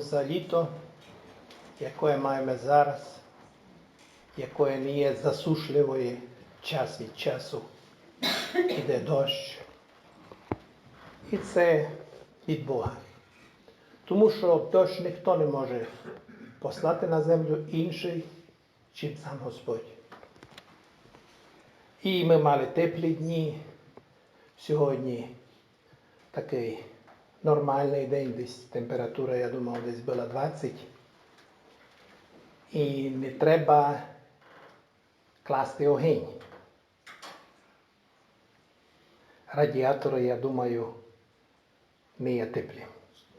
За літо, яке маємо зараз, яке не є засушливою час від часу. Іде дощ. І це від Бога. Тому що дощ ніхто не може послати на землю інший, чим сам Господь. І ми мали теплі дні. Сьогодні такий нормальний день, десь температура, я думав, десь була 20. І не треба класти огонь. Радіатори, я думаю, є теплі,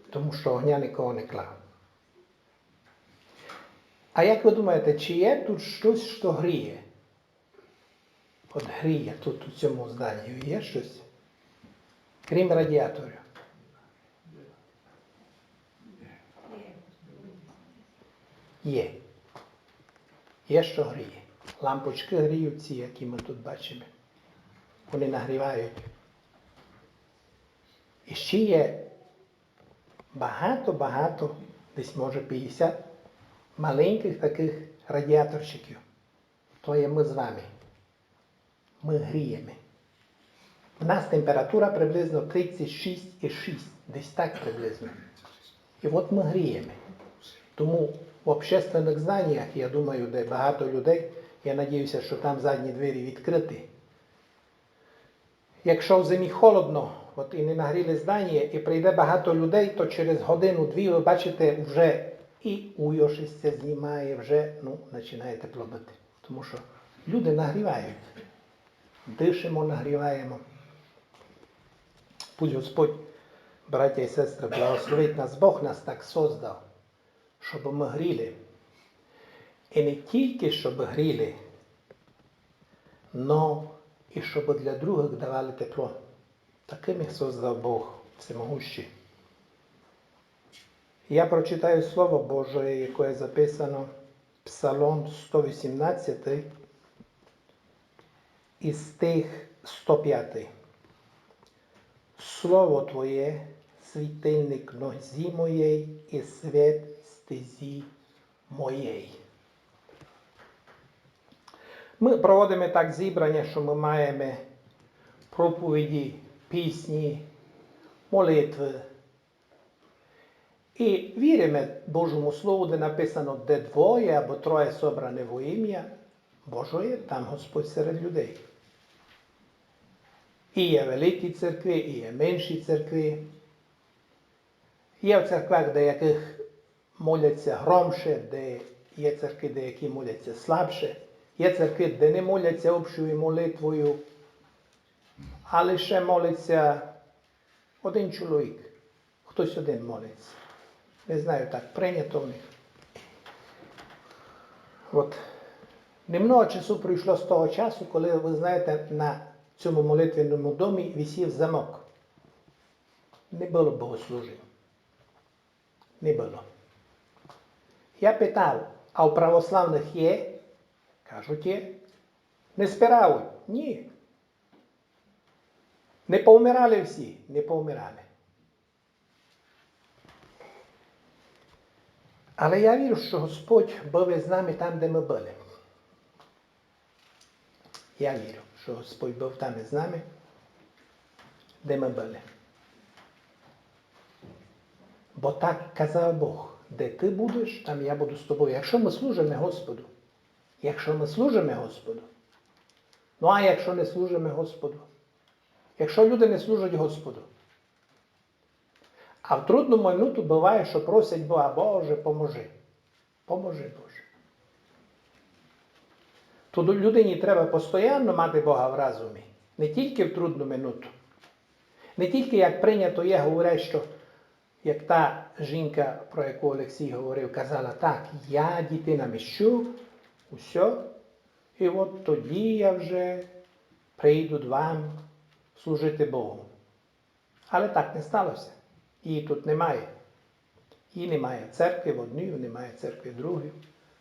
тому що огня нікого не клав. А як ви думаєте, чи є тут щось, що гріє? От гріє тут у цьому зданні є щось? Крім радіаторів. Є. Є що гріє. Лампочки гріють ці, які ми тут бачимо. Вони нагрівають. І ще є багато-багато, десь може 50 маленьких таких радіаторчиків. То є ми з вами. Ми гріємо. У нас температура приблизно 36,6, десь так приблизно. І от ми гріємо. Тому в общественних зданнях, я думаю, де багато людей, я надіюся, що там задні двері відкриті. Якщо в зимі холодно, от і не нагріли здання, і прийде багато людей, то через годину-дві ви бачите, вже і уйошистя знімає, вже ну, починає тепло. Тому що люди нагрівають. Дишимо, нагріваємо. Пусть Господь, браття і сестри, благословить нас, Бог нас так создав, щоб ми гріли. І не тільки щоб гріли, но і щоб для других давали тепло. Таким їх создав Бог всемогущий. Я прочитаю Слово Боже, яке записано Псалом 118 і стих 105. Слово Твоє, світильник нозі моєї і світ стезі моєї. Ми проводимо так зібрання, що ми маємо проповіді, пісні, молитви. І віримо Божому Слову, де написано, де двоє або троє собране во ім'я Божої, там Господь серед людей. І є великі церкви, і є менші церкви. Є в церквах деяких моляться громше, де є церкви, деякі моляться слабше. Є церкви, де не моляться общою молитвою, а лише молиться один чоловік. Хтось один молиться. Не знаю, так прийнято в них. От. Немного часу пройшло з того часу, коли, ви знаєте, на цьому молитвеному домі висів замок. Не було богослужень. Не було. Я питав, а у православних є? Кажуть, є. Не спирали? Ні. Не повмирали всі? Не повмирали. Але я вірю, що Господь був із нами там, де ми були. Я вірю, що Господь був там із нами, де ми були. Бо так казав Бог, де ти будеш, там я буду з тобою. Якщо ми служимо Господу, якщо ми служимо Господу, ну а якщо не служимо Господу, якщо люди не служать Господу, а в трудну минуту буває, що просять Бога, Боже, поможи. Поможи, Боже. То людині треба постійно мати Бога в разумі. Не тільки в трудну минуту. Не тільки, як прийнято є, говорять, що як та жінка, про яку Олексій говорив, казала, так, я дітина міщу, усе, і от тоді я вже прийду до вам служити Богу. Але так не сталося. Її тут немає. Її немає церкви в одній, немає церкви в другій.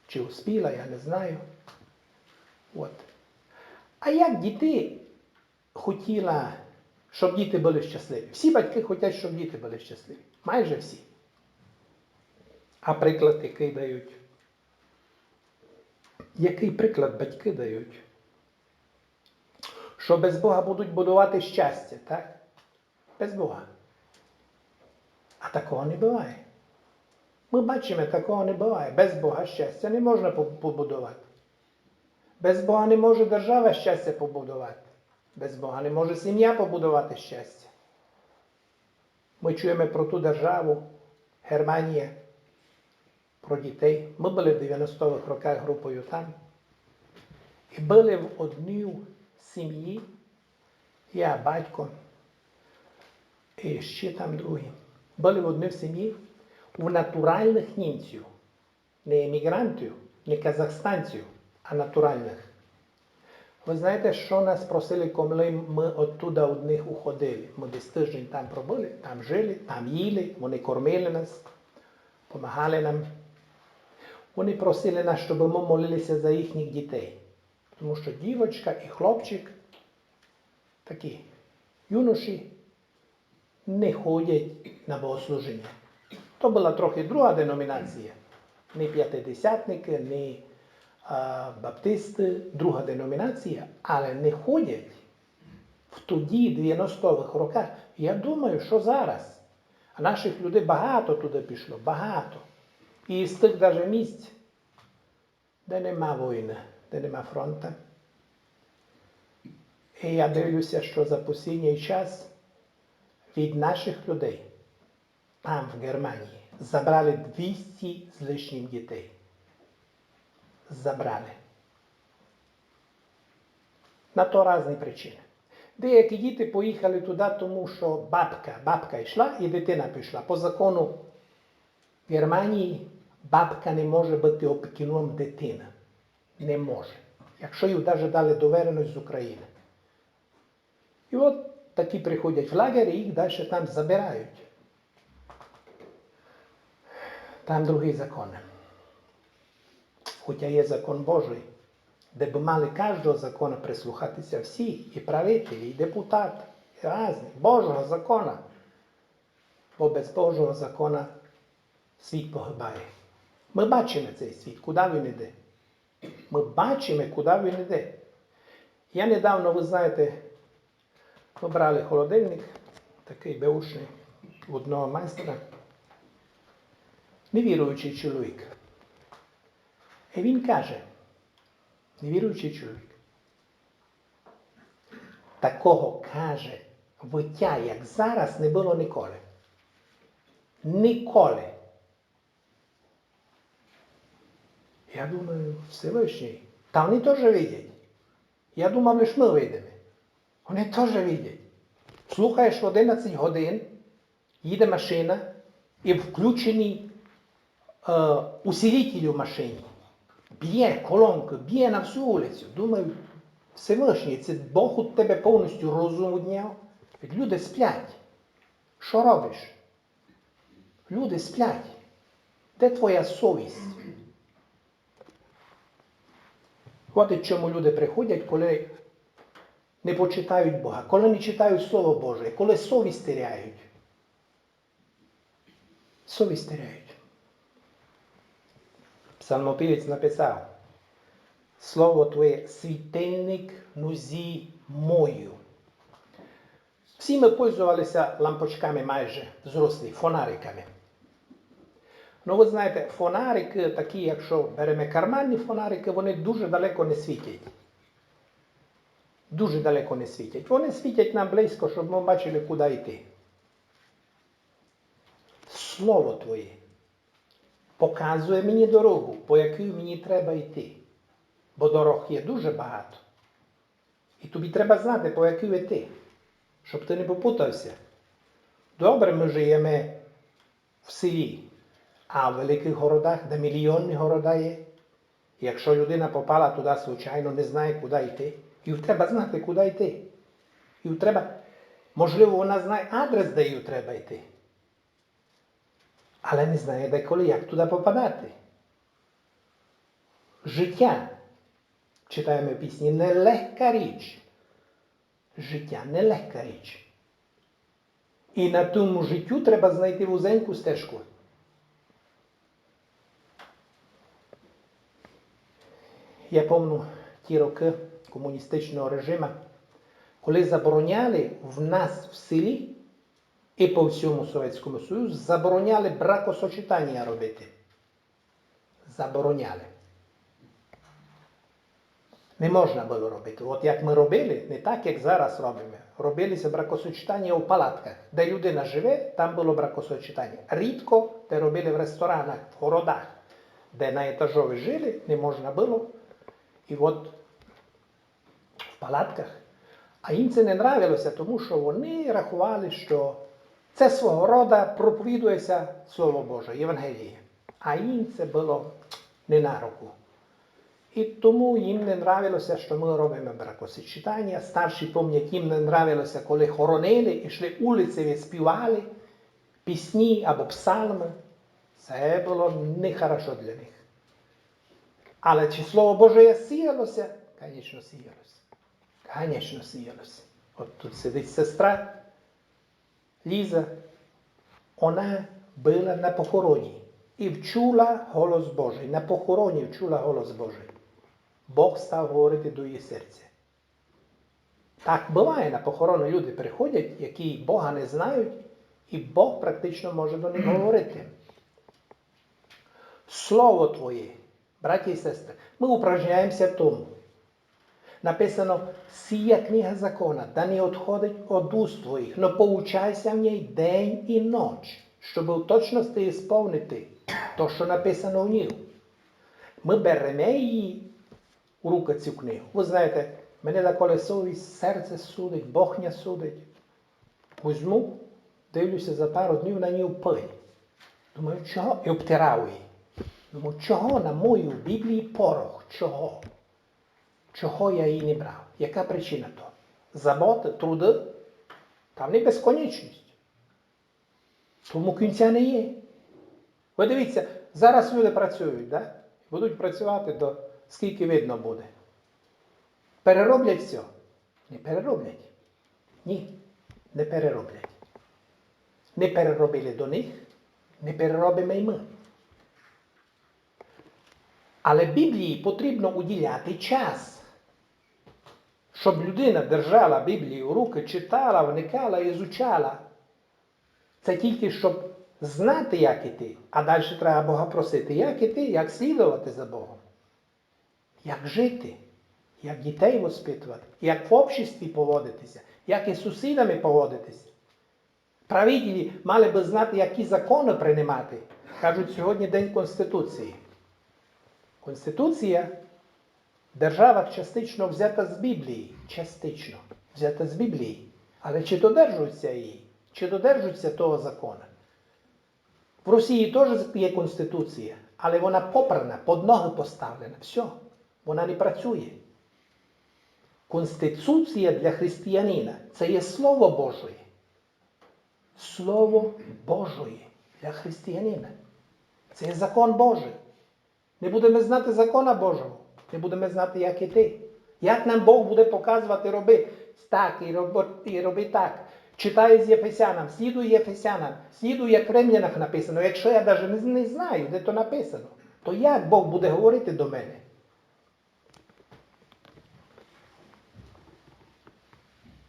Чи успіла, я не знаю. От. А як діти хотіла, щоб діти були щасливі? Всі батьки хочуть, щоб діти були щасливі. Майже всі. А приклад який дають? Який приклад батьки дають? Що без Бога будуть будувати щастя, так? Без Бога. А такого не буває. Ми бачимо, такого не буває. Без Бога щастя не можна побудувати. Без Бога не може держава щастя побудувати. Без Бога не може сім'я побудувати щастя. Ми чуємо про ту державу, Германія, про дітей. Ми були в 90-х роках групою там. І були в одній сім'ї, я, батько, і ще там другі. Були в одній сім'ї у натуральних німців, не емігрантів, не казахстанців, а натуральних. Ви знаєте, що нас просили, коли ми оттуда одних уходили? Ми десь тиждень там пробули, там жили, там їли, вони кормили нас, допомагали нам. Вони просили нас, щоб ми молилися за їхніх дітей. Тому що дівочка і хлопчик такі юноші не ходять на богослужіння. То була трохи друга деномінація. Не п'ятидесятники, не баптисти, друга деномінація, але не ходять в тоді 90-х роках. Я думаю, що зараз. А наших людей багато туди пішло, багато. І з тих даже місць, де нема війни, де нема фронту. І я дивлюся, що за останній час від наших людей там, в Германії, забрали 200 з лишнім дітей. Забрали. На то різні причини. Деякі діти поїхали туди, тому що бабка, бабка йшла і дитина пішла. По закону Германії бабка не може бути опікуном дитини. Не може. Якщо їй навіть дали довіреність з України. І от такі приходять в лагер і їх далі там забирають. Там другий закон. Хоча є закон Божий, де б мали кожного закону прислухатися всі, і правителі, і депутати, і різні, Божого закона. Бо без Божого закона світ погибає. Ми бачимо цей світ, куди він йде. Ми бачимо, куди він йде. Я недавно, ви знаєте, ми брали холодильник, такий беушний, одного майстра, невіруючий чоловік. І він каже, невіруючий чоловік, такого каже, виття, як зараз, не було ніколи. Ніколи. Я думаю, Всевишній. Та вони теж видять. Я думав, лише ми видимо. Вони теж видять. Слухаєш 11 годин, їде машина і включений е, усилитель у машині. Б'є колонку, б'є на всю вулицю. Думаю, Всевишній, це Бог у тебе повністю розум одняв. Люди сплять. Що робиш? Люди сплять. Де твоя совість? От чому люди приходять, коли не почитають Бога, коли не читають Слово Боже, коли совість теряють. Совість теряють. Псалмопівець написав, Слово Твоє світильник нозі мою. Всі ми пользувалися лампочками майже взрослі, фонариками. Ну, ви знаєте, фонарики, такі, якщо беремо карманні фонарики, вони дуже далеко не світять. Дуже далеко не світять. Вони світять нам близько, щоб ми бачили, куди йти. Слово Твоє показує мені дорогу, по якій мені треба йти. Бо дорог є дуже багато. І тобі треба знати, по якій йти, щоб ти не попутався. Добре, ми живемо в селі, а в великих городах, де мільйонні города є. Якщо людина попала туди случайно, не знає, куди йти, їй треба знати, куди йти. Їй треба, можливо, вона знає адрес, де їй треба йти але не знає деколи, як туди попадати. Життя, читаємо пісні, нелегка річ. Життя нелегка річ. І на тому життю треба знайти вузеньку стежку. Я помню ті роки комуністичного режиму, коли забороняли в нас в селі і по всьому Совєтському Союзу, забороняли бракосочетання робити. Забороняли. Не можна було робити. От як ми робили, не так, як зараз робимо. Робилися бракосочетання у палатках. Де людина живе, там було бракосочетання. Рідко де робили в ресторанах, в городах, де на етажові жили, не можна було. І от в палатках. А їм це не нравилося, тому що вони рахували, що це свого роду проповідується Слово Боже, Євангеліє. А їм це було не на руку. І тому їм не нравилося, що ми робимо бракосочетання. Старші пам'ятають, їм не нравилося, коли хоронили, йшли вулицями, співали пісні або псалми. Це було нехорошо для них. Але чи Слово Боже сіялося? Звісно, сіялося. Звісно, сіялося. От тут сидить сестра Ліза. Вона була на похороні і вчула голос Божий. На похороні вчула голос Божий. Бог став говорити до її серця. Так буває на похорону люди приходять, які Бога не знають, і Бог практично може до них говорити. Слово Твоє, браті і сестри, ми упражняємося в тому. Написано, сія книга закона, да не відходить від уст твоїх, но поучайся в ній день і ніч, щоб у точності сповнити то, що написано в ній. Ми беремо її у руки цю книгу. Ви знаєте, мене деколи совість, серце судить, Бог не судить. Візьму, дивлюся за пару днів на ній пиль. Думаю, чого? І обтирав її. Думаю, чого на мою Біблії порох? Чого? Чого я її не брав? Яка причина того? Заботи, труди? Там не безконечність. Тому кінця не є. Ви дивіться, зараз люди працюють, да? будуть працювати до скільки видно буде. Перероблять все? Не перероблять. Ні, не перероблять. Не переробили до них, не переробимо і ми. Але Біблії потрібно уділяти час, щоб людина держала Біблію в руки, читала, вникала і изучала. Це тільки щоб знати, як іти, а далі треба Бога просити, як іти, як слідувати за Богом, як жити, як дітей воспитувати, як в обществі поводитися, як із сусідами поводитися. Правителі мали би знати, які закони приймати. Кажуть, сьогодні День Конституції. Конституція держава частично взята з Біблії. Частично взята з Біблії. Але чи додержуються її? Чи додержуються того закону? В Росії теж є Конституція, але вона попрана, під ноги поставлена. Все, вона не працює. Конституція для християнина це є Слово Божє. Слово Божє для християнина. Це є закон Божий. Не будемо знати закона Божого, не будемо знати, як іти. Як нам Бог буде показувати, роби так і роби, і роби так. Читай з Єфесянам, слідуй Єфесянам, слідуй, як в Римлянах написано. Якщо я навіть не знаю, де то написано, то як Бог буде говорити до мене?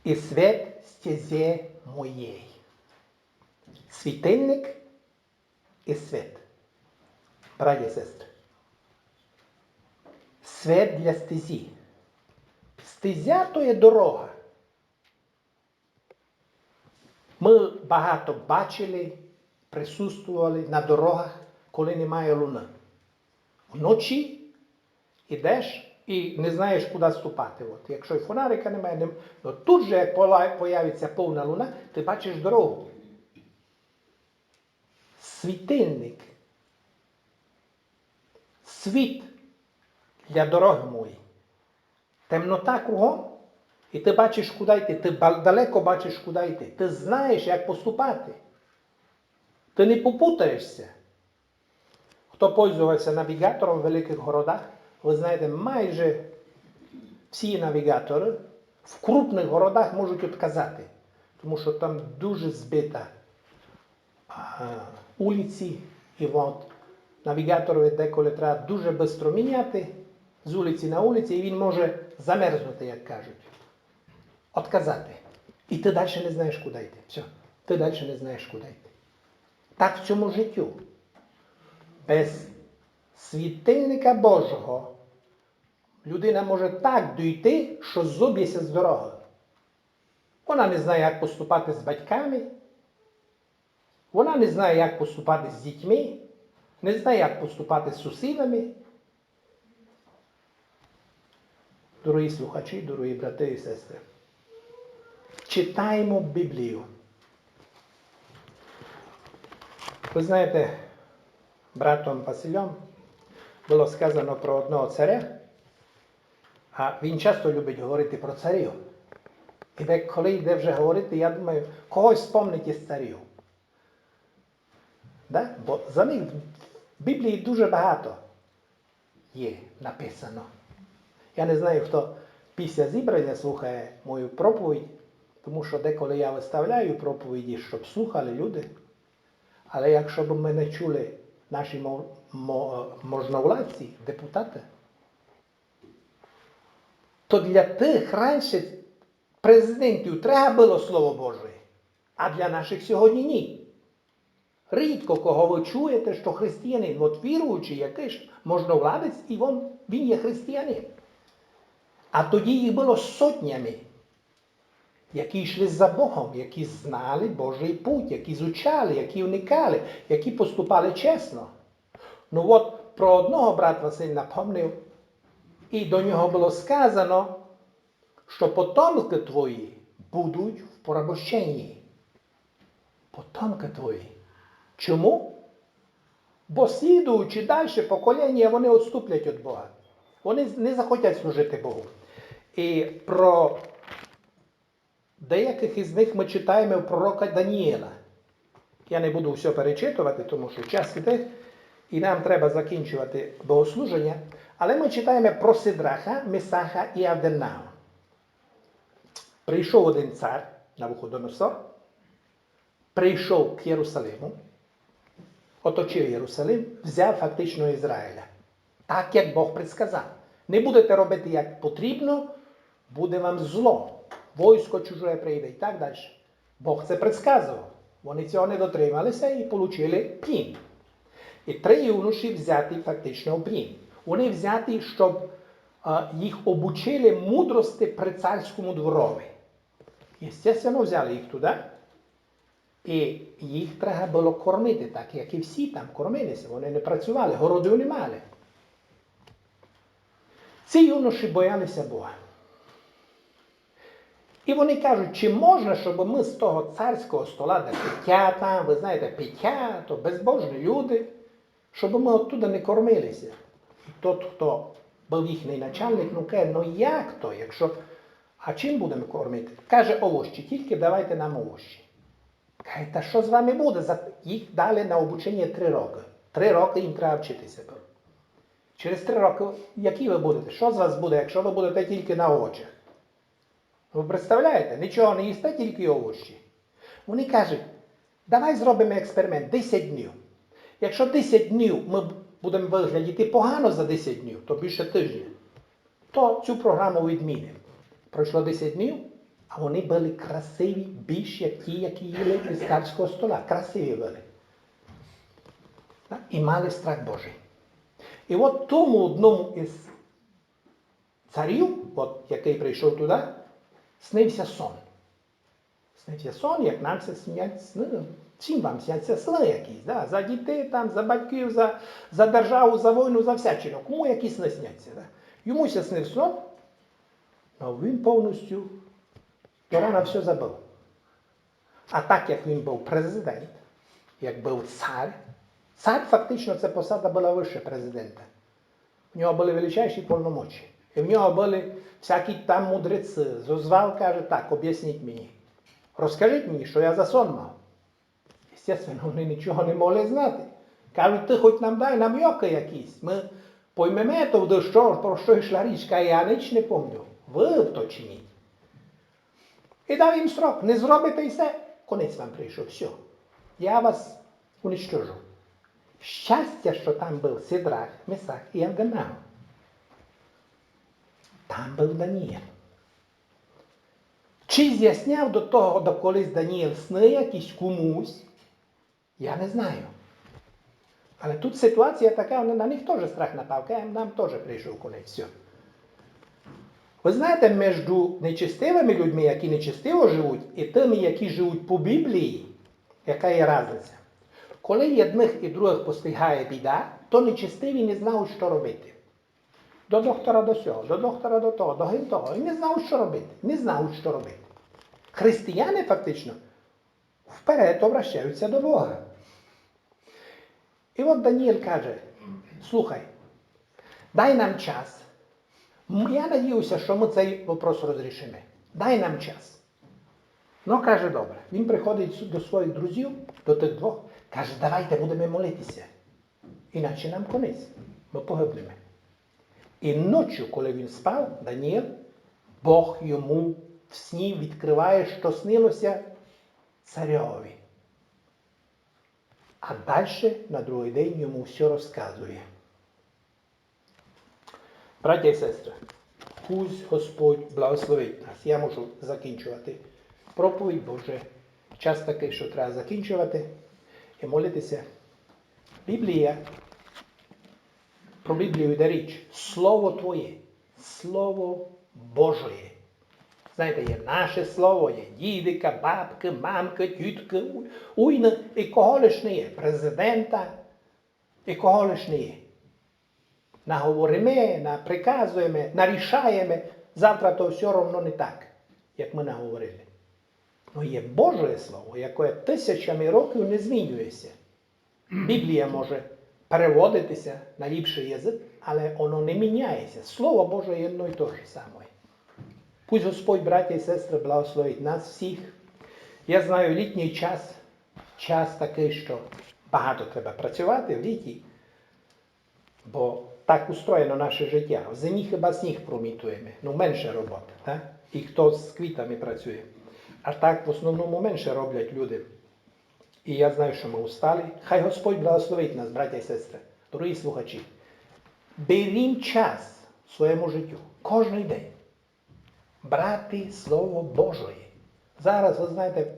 І світ стезе моєї. Світильник і світ. Браті і сестри. Свет для стезі. Стезя то є дорога. Ми багато бачили, присутствували на дорогах, коли немає луни. Вночі йдеш і не знаєш, куди ступати. От, якщо і фонарика немає, нем... ну, тут же, як появиться повна луна, ти бачиш дорогу. Світильник. Світ для дороги мої. Темнота кругом, і ти бачиш, куди йти. Ти далеко бачиш, куди йти. Ти знаєш, як поступати. Ти не попутаєшся. Хто пользувався навігатором в великих городах, ви знаєте, майже всі навігатори в крупних городах можуть відказати, тому що там дуже збита а, і от навігаторові деколи треба дуже швидко міняти, з вулиці на вулиці, і він може замерзнути, як кажуть. Отказати. І ти далі не знаєш, куди йти. Все. Ти далі не знаєш, куди йти. Так в цьому життю. Без світильника Божого людина може так дійти, що зуб'ється з дороги. Вона не знає, як поступати з батьками. Вона не знає, як поступати з дітьми, не знає, як поступати з сусідами. Дорогі слухачі, дорогі брати і сестри, читаємо Біблію. Ви знаєте, братом Василем було сказано про одного царя, а він часто любить говорити про царів. І де, коли йде вже говорити, я думаю, когось спомнить із царів. Да? Бо за них в Біблії дуже багато є написано. Я не знаю, хто після зібрання слухає мою проповідь, тому що деколи я виставляю проповіді, щоб слухали люди. Але якщо б мене чули наші мо- мо- можновладці, депутати, то для тих раніше президентів треба було Слово Боже, а для наших сьогодні ні. Рідко кого ви чуєте, що християнин, от віруючий якийсь можновладець, і він, він є християнин. А тоді їх було сотнями, які йшли за Богом, які знали Божий путь, які звучали, які уникали, які поступали чесно. Ну от про одного брат Василь напомнив, і до нього було сказано, що потомки твої будуть в порабощенні. Потомки твої. Чому? Бо слідуючи далі покоління, вони відступлять від Бога. Вони не захотять служити Богу. І про деяких із них ми читаємо в пророка Даніїла. Я не буду все перечитувати, тому що час іде, і нам треба закінчувати богослуження. Але ми читаємо про Сидраха, Месаха і Авденаго. Прийшов один цар Навуходоносор, прийшов к Єрусалиму, оточив Єрусалим, взяв фактично Ізраїля. Так, як Бог предсказав. Не будете робити як потрібно, буде вам зло. Войсько чуже прийде і так далі. Бог це предсказував. Вони цього не дотрималися і отримали плін. І три юноші взяті фактично в плін. Вони взяті, щоб а, їх обучили мудрості при царському дворові. Естественно, взяли їх туди. І їх треба було кормити, так як і всі там кормилися. Вони не працювали, городів не мали. Ці юноші боялися Бога. І вони кажуть, чи можна, щоб ми з того царського стола, де пиття там, ви знаєте, пиття, то безбожні люди, щоб ми оттуда не кормилися. Тот, хто був їхній начальник, ну каже, ну як то, якщо. А чим будемо кормити? Каже, овощі, тільки давайте нам овощі. Каже, та що з вами буде? Їх дали на обучення три роки. Три роки їм треба вчитися. Через три роки, які ви будете? Що з вас буде, якщо ви будете тільки на овочах? Ви представляєте, нічого не їсте, тільки овочі. Вони кажуть, давай зробимо експеримент 10 днів. Якщо 10 днів ми будемо виглядіти погано за 10 днів, то більше тижня, то цю програму відмінимо. Пройшло 10 днів, а вони були красиві, більш як ті, які їли із царського стола. Красиві були. І мали страх Божий. І от тому одному із царів, от, який прийшов туди, снився сон. Снився сон, як нам це снять сни. Чим вам сняться сни якісь? Да? За дітей, там, за батьків, за, за державу, за війну, за всячину. Кому які сни сняться? Да? Йому ся снив сон, але він повністю до все забув. А так як він був президент, як був цар, цар фактично це посада була вище президента. В нього були величайші повномочі. І в нього були всякі там мудреці. Зозвав каже, так, об'ясніть мені. Розкажіть мені, що я за сон мав. Естественно, вони нічого не могли знати. Кажуть, ти хоч нам дай нам'яки якісь. Ми поймемо то, до що, про що йшла річка, я ніч не пам'ятаю. Ви то чиніть. І дав їм срок. Не зробите і все. Конець вам прийшов. Все. Я вас уничтожу. Щастя, що там був Сидрах, Месах і Авденаго. Там був Даніїл. Чи з'ясняв до того, до колись Даніїл сни якісь комусь, я не знаю. Але тут ситуація така, на них теж страх напав, каже, нам теж прийшов кінець. Все. Ви знаєте, між нечистивими людьми, які нечистиво живуть, і тими, які живуть по Біблії, яка є різниця? Коли одних і других постигає біда, то нечистиві не знають, що робити. До доктора до сього, до доктора до того, до гин того. І не знають, що робити. Не знають, що робити. Християни фактично вперед обращаються до Бога. І от Даніїл каже: слухай, дай нам час. Я надіюся, що ми цей вопрос розрішимо. Дай нам час. Ну, каже, добре. Він приходить до своїх друзів, до тих двох, каже, давайте будемо молитися. Іначе нам конець. Ми погибнемо. І ночі, коли він спав, Даніїл, Бог йому в сні відкриває, що снилося царьові. А далі на другий день йому все розказує. Браття і сестри, пусть Господь благословить нас. Я можу закінчувати проповідь, бо вже час такий, що треба закінчувати і молитися. Біблія. Про Біблію йде річ. Слово Твоє, Слово Божє. Знаєте, є наше слово, є дідика, бабки, мамки, тітки, уйна, і кого лиш не є, президента, і кого лиш не є. Наговоримо, наприказуємо, нарішаємо, завтра то все одно не так, як ми наговорили. Ну є Боже Слово, яке тисячами років не змінюється. Біблія може переводитися на ліпший язик, але воно не міняється. Слово Боже є одно і те ж саме. Пусть Господь, браття і сестри, благословить нас всіх. Я знаю літній час, час такий, що багато треба працювати в літі, бо так устроєно наше життя. В зимі хіба сніг промітуємо, ну менше роботи. Так? І хто з квітами працює. А так в основному менше роблять люди. І я знаю, що ми устали. Хай Господь благословить нас, браття і сестри, дорогі слухачі. Берім час своєму життю, кожен день. Брати Слово Божє. Зараз, ви знаєте,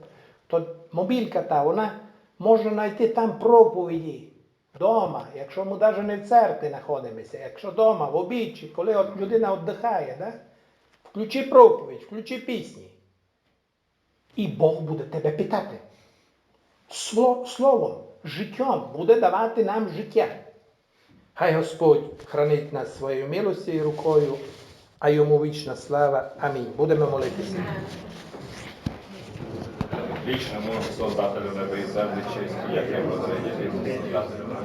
то мобілька та, вона може знайти там проповіді вдома, якщо ми навіть не в церкві знаходимося, якщо вдома, в обічі, коли людина віддихає, да? включи проповідь, включи пісні. І Бог буде тебе питати. Сло- Словом, життям буде давати нам життя. Хай Господь хранить нас своєю милостю і рукою, а йому вічна слава. Амінь. Будемо молитися. Вічному создателю честі, як я создателю.